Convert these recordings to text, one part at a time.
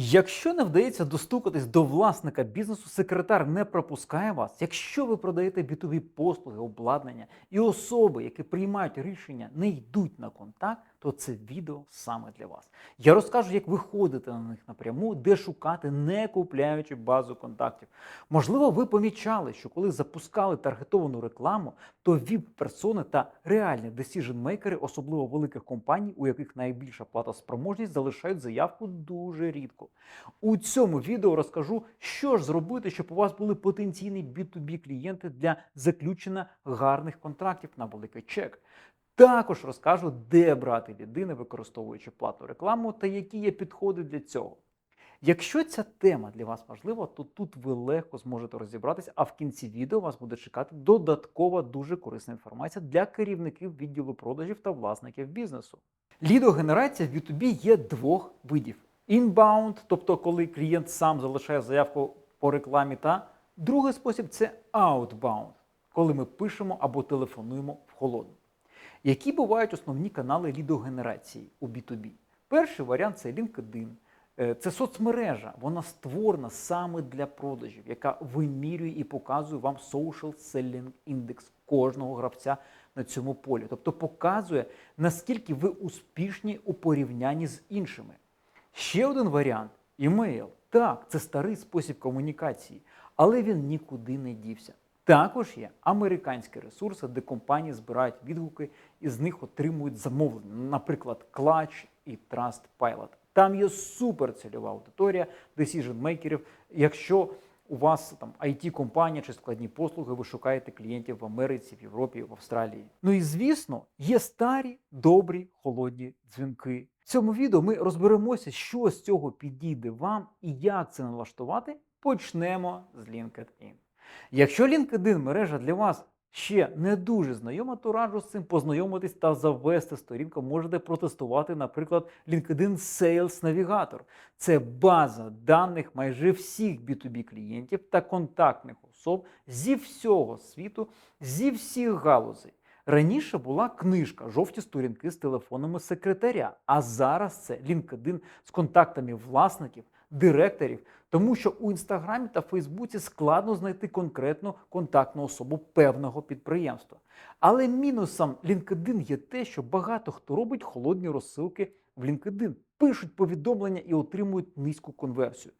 Якщо не вдається достукатись до власника бізнесу, секретар не пропускає вас. Якщо ви продаєте B2B послуги, обладнання і особи, які приймають рішення, не йдуть на контакт, то це відео саме для вас. Я розкажу, як виходити на них напряму, де шукати, не купляючи базу контактів. Можливо, ви помічали, що коли запускали таргетовану рекламу, то віп-персони та реальні decision-мейкери, особливо великих компаній, у яких найбільша платоспроможність, залишають заявку дуже рідко. У цьому відео розкажу, що ж зробити, щоб у вас були потенційні B2B клієнти для заключення гарних контрактів на великий чек. Також розкажу, де брати лідини, використовуючи платну рекламу та які є підходи для цього. Якщо ця тема для вас важлива, то тут ви легко зможете розібратися, а в кінці відео вас буде чекати додаткова дуже корисна інформація для керівників відділу продажів та власників бізнесу. Лідогенерація в B2B є двох видів: inbound, тобто коли клієнт сам залишає заявку по рекламі, та другий спосіб це outbound, коли ми пишемо або телефонуємо в холодну. Які бувають основні канали лідогенерації у B2B? Перший варіант це LinkedIn. Е, Це соцмережа, вона створена саме для продажів, яка вимірює і показує вам social selling index кожного гравця на цьому полі. Тобто показує, наскільки ви успішні у порівнянні з іншими. Ще один варіант імейл. Так, це старий спосіб комунікації, але він нікуди не дівся. Також є американські ресурси, де компанії збирають відгуки і з них отримують замовлення, наприклад, Clutch і Trustpilot. Там є суперцільова аудиторія decision-мейкерів. Якщо у вас там it компанія чи складні послуги, ви шукаєте клієнтів в Америці, в Європі, в Австралії. Ну і звісно, є старі, добрі, холодні дзвінки. В цьому відео ми розберемося, що з цього підійде вам і як це налаштувати. Почнемо з LinkedIn. Якщо LinkedIn мережа для вас ще не дуже знайома, то раджу з цим познайомитись та завести сторінку. Можете протестувати, наприклад, LinkedIn Sales Navigator. Це база даних майже всіх B2B клієнтів та контактних особ зі всього світу, зі всіх галузей. Раніше була книжка жовті сторінки з телефонами секретаря, а зараз це LinkedIn з контактами власників, директорів, тому що у інстаграмі та Фейсбуці складно знайти конкретну контактну особу певного підприємства. Але мінусом LinkedIn є те, що багато хто робить холодні розсилки в LinkedIn, пишуть повідомлення і отримують низьку конверсію.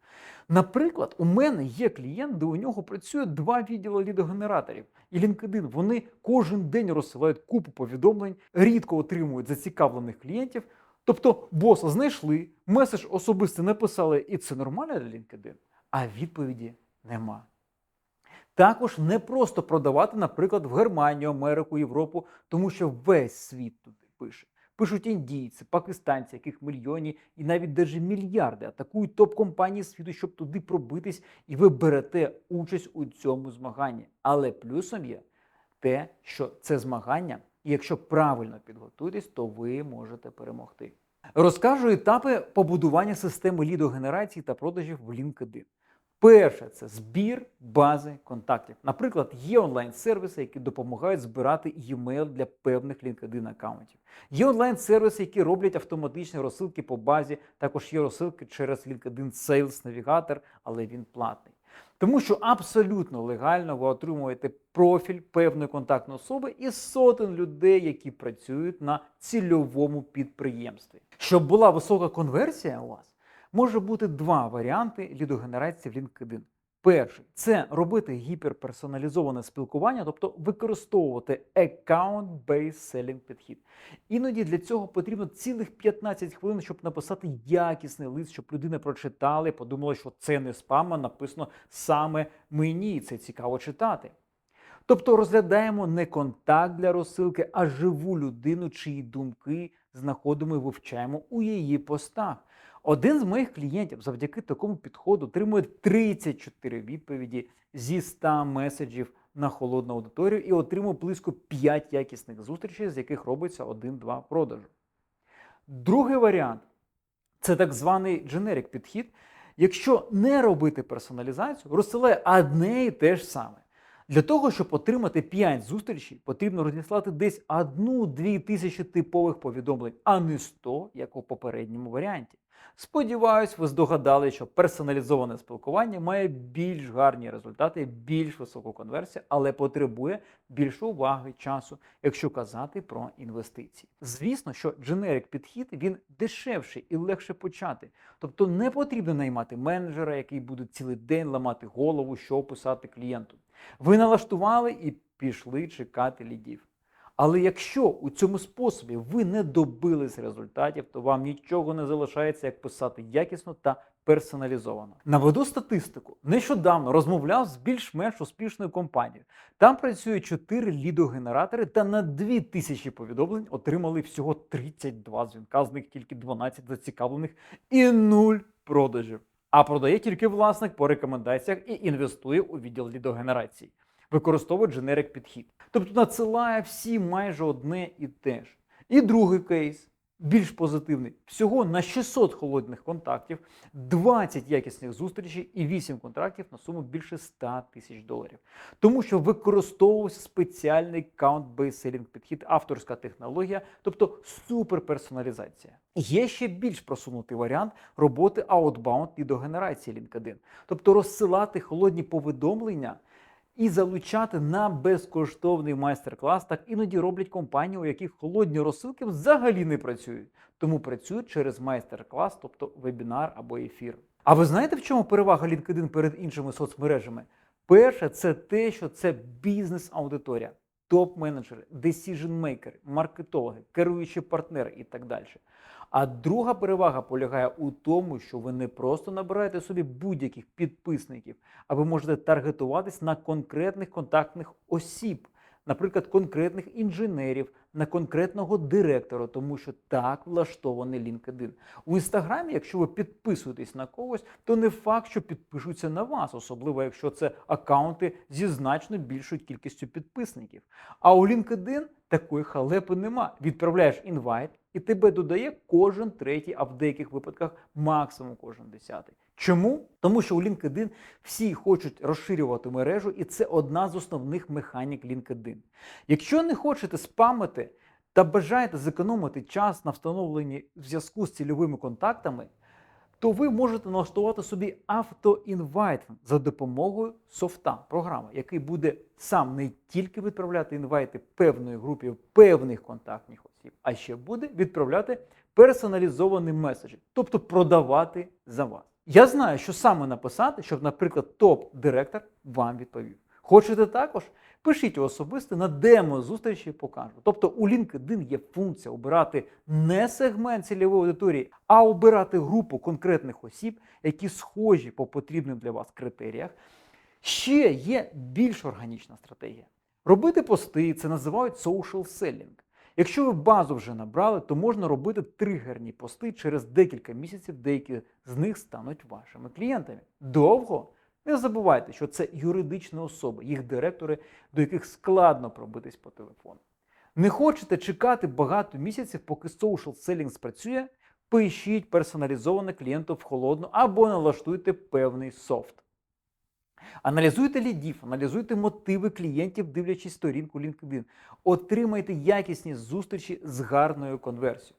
Наприклад, у мене є клієнт, де у нього працює два відділи лідогенераторів. І LinkedIn вони кожен день розсилають купу повідомлень, рідко отримують зацікавлених клієнтів. Тобто боса знайшли, меседж особисто написали, і це нормально для LinkedIn, а відповіді нема. Також не просто продавати, наприклад, в Германію, Америку, Європу, тому що весь світ туди пише. Пишуть індійці, пакистанці, яких мільйоні і навіть даже мільярди атакують топ-компанії світу, щоб туди пробитись, і ви берете участь у цьому змаганні. Але плюсом є те, що це змагання, і якщо правильно підготуєтесь, то ви можете перемогти. Розкажу етапи побудування системи лідогенерації та продажів в LinkedIn. Перше це збір бази контактів. Наприклад, є онлайн-сервіси, які допомагають збирати e-mail для певних LinkedIn аккаунтів. Є онлайн-сервіси, які роблять автоматичні розсилки по базі. Також є розсилки через LinkedIn Sales Navigator, але він платний. Тому що абсолютно легально ви отримуєте профіль певної контактної особи і сотень людей, які працюють на цільовому підприємстві. Щоб була висока конверсія у вас, може бути два варіанти лідогенерації в LinkedIn. Перший це робити гіперперсоналізоване спілкування, тобто використовувати account-based selling підхід. Іноді для цього потрібно цілих 15 хвилин, щоб написати якісний лист, щоб людина прочитала і подумала, що це не спам, а написано саме мені, це цікаво читати. Тобто розглядаємо не контакт для розсилки, а живу людину, чиї думки знаходимо і вивчаємо у її постах. Один з моїх клієнтів завдяки такому підходу отримує 34 відповіді зі 100 меседжів на холодну аудиторію і отримує близько 5 якісних зустрічей, з яких робиться 1-2 продажу. Другий варіант це так званий дженерик підхід. Якщо не робити персоналізацію, розсилає одне і те ж саме. Для того, щоб отримати 5 зустрічей, потрібно розіслати десь 1-2 тисячі типових повідомлень, а не 100, як у попередньому варіанті. Сподіваюсь, ви здогадали, що персоналізоване спілкування має більш гарні результати, більш високу конверсію, але потребує більше уваги часу, якщо казати про інвестиції. Звісно, що дженерик підхід він дешевший і легше почати. Тобто не потрібно наймати менеджера, який буде цілий день ламати голову, що писати клієнту. Ви налаштували і пішли чекати лідів. Але якщо у цьому способі ви не добились результатів, то вам нічого не залишається, як писати якісно та персоналізовано. Наведу статистику. Нещодавно розмовляв з більш-менш успішною компанією. Там працює 4 лідогенератори, та на 2000 повідомлень отримали всього 32 дзвінка, з них тільки 12 зацікавлених і 0 продажів. А продає тільки власник по рекомендаціях і інвестує у відділ лідогенерації використовує дженерик підхід. Тобто надсилає всі майже одне і те ж. І другий кейс, більш позитивний. Всього на 600 холодних контактів, 20 якісних зустрічей і 8 контрактів на суму більше 100 тисяч доларів. Тому що використовувався спеціальний selling підхід, авторська технологія, тобто суперперсоналізація. Є ще більш просунутий варіант роботи outbound лідогенерації LinkedIn, тобто розсилати холодні повідомлення і залучати на безкоштовний майстер-клас. Так іноді роблять компанії, у яких холодні розсилки взагалі не працюють, тому працюють через майстер-клас, тобто вебінар або ефір. А ви знаєте, в чому перевага LinkedIn перед іншими соцмережами? Перше, це те, що це бізнес-аудиторія, топ-менеджери, decision-мейкери, маркетологи, керуючі партнери і так далі. А друга перевага полягає у тому, що ви не просто набираєте собі будь-яких підписників, а ви можете таргетуватись на конкретних контактних осіб, наприклад, конкретних інженерів, на конкретного директора, тому що так влаштований LinkedIn. У інстаграмі, якщо ви підписуєтесь на когось, то не факт, що підпишуться на вас, особливо якщо це аккаунти зі значно більшою кількістю підписників. А у LinkedIn такої халепи нема. Відправляєш інвайт, і тебе додає кожен третій, а в деяких випадках максимум кожен десятий. Чому? Тому що у LinkedIn всі хочуть розширювати мережу, і це одна з основних механік LinkedIn. Якщо не хочете спамити та бажаєте зекономити час на встановленні зв'язку з цільовими контактами, то ви можете налаштувати собі автоінвайт за допомогою софта програми, який буде сам не тільки відправляти інвайти певної групі певних контактних осіб, а ще буде відправляти персоналізовані меседжі, тобто продавати за вас. Я знаю, що саме написати, щоб, наприклад, топ-директор вам відповів. Хочете також? Пишіть особисто на демо зустрічі покажу. Тобто у LinkedIn є функція обирати не сегмент цільової аудиторії, а обирати групу конкретних осіб, які схожі по потрібним для вас критеріях. Ще є більш органічна стратегія. Робити пости це називають social selling. Якщо ви базу вже набрали, то можна робити тригерні пости через декілька місяців, деякі з них стануть вашими клієнтами. Довго? Не забувайте, що це юридичні особи, їх директори, до яких складно пробитись по телефону. Не хочете чекати багато місяців, поки social selling спрацює, пишіть персоналізоване клієнту в холодну або налаштуйте певний софт. Аналізуйте лідів, аналізуйте мотиви клієнтів, дивлячись сторінку LinkedIn. Отримайте якісні зустрічі з гарною конверсією.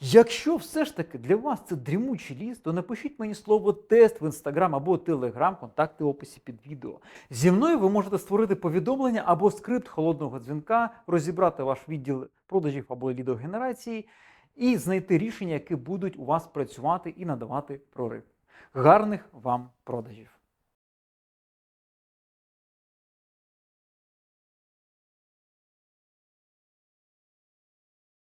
Якщо все ж таки для вас це дрімучий ліс, то напишіть мені слово тест в інстаграм або телеграм, контакти в описі під відео. Зі мною ви можете створити повідомлення або скрипт холодного дзвінка, розібрати ваш відділ продажів або лідогенерації і знайти рішення, які будуть у вас працювати і надавати прорив. Гарних вам продажів!